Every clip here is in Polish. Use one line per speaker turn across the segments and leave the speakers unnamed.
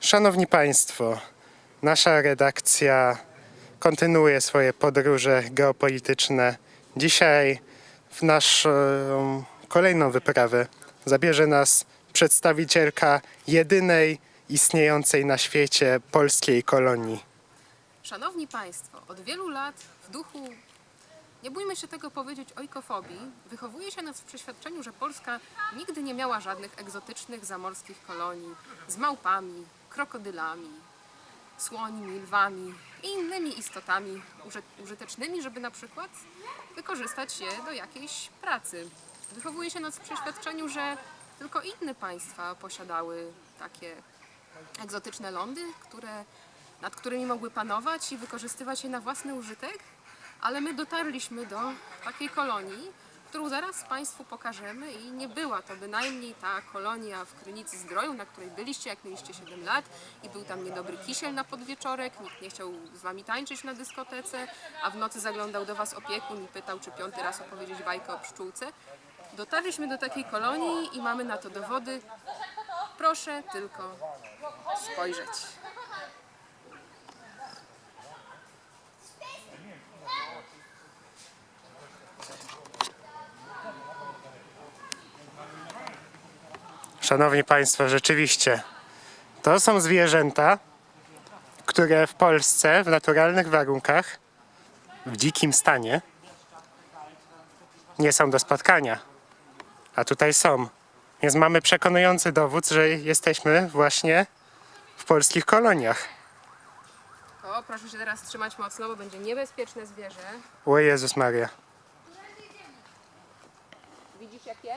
Szanowni Państwo, nasza redakcja kontynuuje swoje podróże geopolityczne. Dzisiaj w naszą kolejną wyprawę zabierze nas przedstawicielka jedynej istniejącej na świecie polskiej kolonii.
Szanowni Państwo, od wielu lat w duchu, nie bójmy się tego powiedzieć, ojkofobii, wychowuje się nas w przeświadczeniu, że Polska nigdy nie miała żadnych egzotycznych zamorskich kolonii z małpami, krokodylami, słońmi, lwami i innymi istotami uży- użytecznymi, żeby na przykład wykorzystać je do jakiejś pracy. Wychowuje się nas w przeświadczeniu, że tylko inne państwa posiadały takie egzotyczne lądy, które, nad którymi mogły panować i wykorzystywać je na własny użytek, ale my dotarliśmy do takiej kolonii, którą zaraz Państwu pokażemy i nie była to bynajmniej ta kolonia w Krynicy Zdroju, na której byliście, jak mieliście 7 lat i był tam niedobry kisiel na podwieczorek, nikt nie chciał z Wami tańczyć na dyskotece, a w nocy zaglądał do Was opiekun i pytał, czy piąty raz opowiedzieć bajkę o pszczółce. Dotarliśmy do takiej kolonii i mamy na to dowody. Proszę tylko spojrzeć.
Szanowni Państwo, rzeczywiście to są zwierzęta, które w Polsce w naturalnych warunkach, w dzikim stanie, nie są do spotkania. A tutaj są. Więc mamy przekonujący dowód, że jesteśmy właśnie w polskich koloniach.
O, proszę się teraz trzymać mocno, bo będzie niebezpieczne zwierzę.
O Jezus Maria.
Widzisz jakie?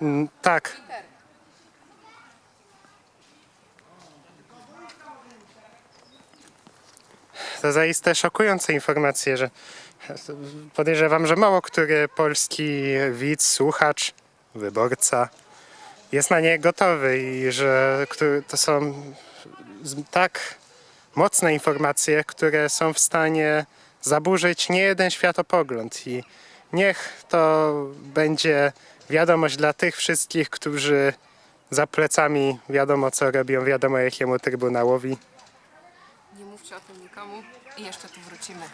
Mm, Tak, to zaiste szokujące informacje, że podejrzewam, że mało który polski widz, słuchacz, wyborca jest na nie gotowy i że to są tak mocne informacje, które są w stanie zaburzyć nie jeden światopogląd i niech to będzie wiadomość dla tych wszystkich, którzy za plecami wiadomo co robią, wiadomo jakiemu trybunałowi.
Nie mówcie o tym nikomu i jeszcze tu wrócimy.